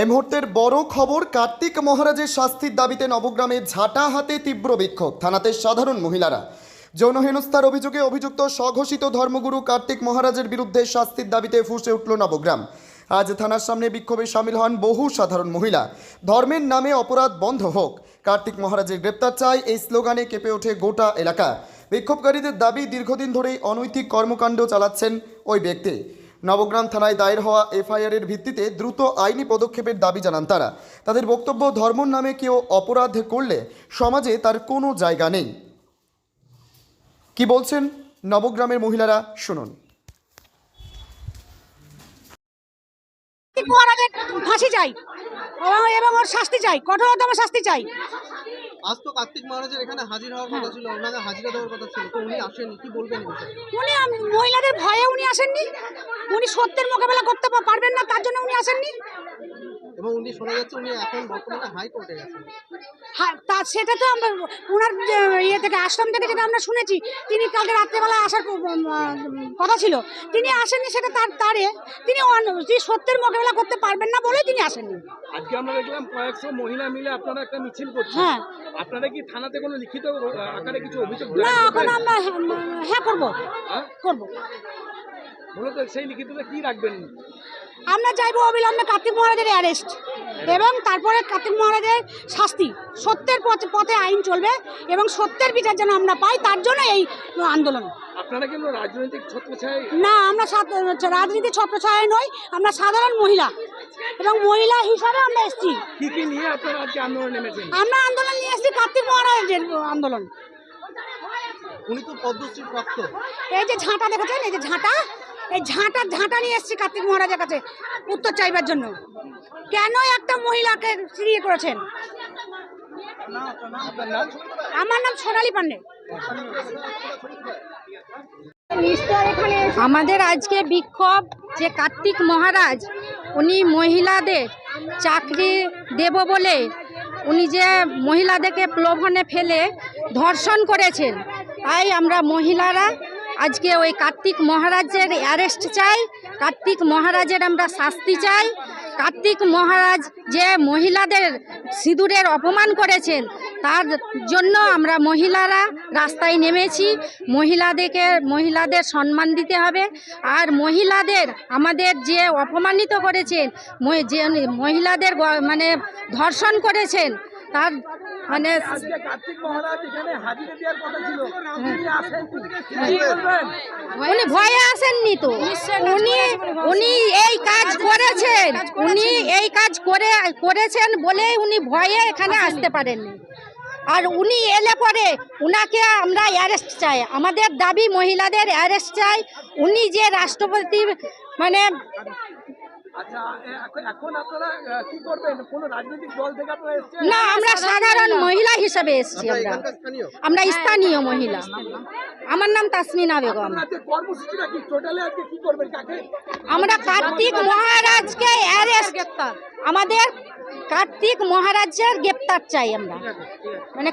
এই মুহূর্তের বড় খবর, কার্তিক মহারাজের শাস্তির দাবিতে নবগ্রামে ঝাঁটা হাতে তীব্র বিক্ষোভ, থানাতে সাধারণ মহিলারা। যৌন হেনস্থার অভিযোগে অভিযুক্ত স্বঘোষিত ধর্মগুরু কার্তিক মহারাজের বিরুদ্ধে শাস্তির দাবিতে ফুসে উঠল নবগ্রাম। আজ থানার সামনে বিক্ষোভে সামিল হন বহু সাধারণ মহিলা। ধর্মের নামে অপরাধ বন্ধ হোক, কার্তিক মহারাজের গ্রেপ্তার চাই এই স্লোগানে কেঁপে ওঠে গোটা এলাকা। বিক্ষোভকারীদের দাবি, দীর্ঘদিন ধরেই অনৈতিক কর্মকাণ্ড চালাচ্ছেন ওই ব্যক্তি। নবগ্রাম থানায় দায়ের হওয়া এফআইআরের ভিত্তিতে দ্রুত আইনি পদক্ষেপের দাবি জানান তারা। তাদের বক্তব্য ধর্মর নামে কেউ অপরাধ করলে সমাজে তার কোনো জায়গা নেই। কি বলছেন নবগ্রামের মহিলারা? শুনুন। ফাঁসি চাই। এবং ওর শাস্তি চাই। কঠোরতম শাস্তি চাই। আজ তো কার্তিক মহারাজের এখানে হাজির হওয়ার কথা ছিল ওনাকে হাজিরা দেওয়ার কথা ছিল তো উনি আসেননি কি বলবেন উনি মহিলাদের ভয়ে উনি আসেননি? উনি সত্যের মোকাবেলা করতে পারবেন না তার জন্য উনি আসেননি? এবং উনি শোনা যাচ্ছে উনি এখন বর্তমানে হাইকোর্টে গেছেন হ্যাঁ তা সেটা তো আমরা ওনার ইয়ে থেকে আশ্রম থেকে যেটা আমরা শুনেছি তিনি কালকে রাত্রেবেলা আসার কথা ছিল। তিনি আসেননি সেটা তার তারে। তিনি অন- তিনি সত্যের মোকাবেলা করতে পারবেন না বলে তিনি আসেননি। আজকে আমরা দেখলাম কয়েকশো মহিলা মিলে আপনারা একটা মিছিল করছেন। হ্যাঁ। আপনারা কি থানাতে কোনো লিখিত আকারে কিছু অভিযোগ না এখন আমরা হ্যাঁ, হ্যাঁ করব। হ্যাঁ? করব। মূলত সেই কি রাখবেন? আমরা চাইব অবিলম্বে কার্তিক মহারাজের অ্যারেস্ট এবং তারপরে কার্তিক মহারাজের শাস্তি। সত্যের পথে পথে আইন চলবে এবং সত্যের বিচার যেন আমরা পাই তার জন্য এই আন্দোলন। আপনারা কিন্তু রাজনৈতিক ছত্রছায় না আমরা রাজনীতি ছত্রছায় নই আমরা সাধারণ মহিলা এবং মহিলা হিসাবে আমরা এসেছি। কি কি নিয়ে আপনারা আজকে আন্দোলন নেমেছেন? আমরা আন্দোলন নিয়ে এসেছি কার্তিক মহারাজের আন্দোলন। উনি তো পদ্মশ্রী প্রাপ্ত এই যে ঝাঁটা দেখেছেন? এই যে ঝাঁটা এই ঝাঁটা ঝাঁটা নিয়ে এসেছি কার্তিক মহারাজের কাছে উত্তর চাইবার জন্য। কেন একটা মহিলাকে ফিরিয়ে করেছেন? আমার নাম সোনালি পান্ডে। আমাদের আজকে বিক্ষোভ যে কার্তিক মহারাজ উনি মহিলাদের চাকরি দেব বলে উনি যে মহিলাদেরকে প্লোভনে ফেলে ধর্ষণ করেছেন তাই আমরা মহিলারা আজকে ওই কার্তিক মহারাজের অ্যারেস্ট চাই। কার্তিক মহারাজের আমরা শাস্তি চাই। কার্তিক মহারাজ যে মহিলাদের সিঁদুরের অপমান করেছেন, তার জন্য আমরা মহিলারা রাস্তায় নেমেছি। মহিলাদেরকে, মহিলাদের সম্মান দিতে হবে। আর মহিলাদের আমাদের যে অপমানিত করেছেন যে মহিলাদের মানে ধর্ষণ করেছেন তার মানে আজকে কার্তিক মহারাজ এখানে হাজিরা দেওয়ার কথা ছিল। তিনি আসেননি। কি বলবেন? উনি ভয়ে আসেননি তো। উনি উনি এই কাজ করেছেন। উনি এই কাজ করে করেছেন বলেই উনি ভয়ে এখানে আসতে পারেননি। আর উনি এলে পরে উনাকে আমরা অ্যারেস্ট চাই। আমাদের দাবি মহিলাদের অ্যারেস্ট চাই। উনি যে রাষ্ট্রপতি মানে আচ্ছা এখন- এখন আপনারা কি করবেন? কোন রাজনৈতিক দল থেকে আপনারা এসেছেন? না আমরা সাধারণ মহিলা হিসাবে এসেছি আমরা। আমরা স্থানীয় মহিলা। আমার নাম তাসমিনা বেগম। কর্মসূচিটা কি? টোটালি আজকে কি করবেন? কাকে? আমরা কার্তিক মহারাজকে অ্যারেস্ট আমাদের কার্তিক মহারাজের গ্রেপ্তার চাই আমরা। মানে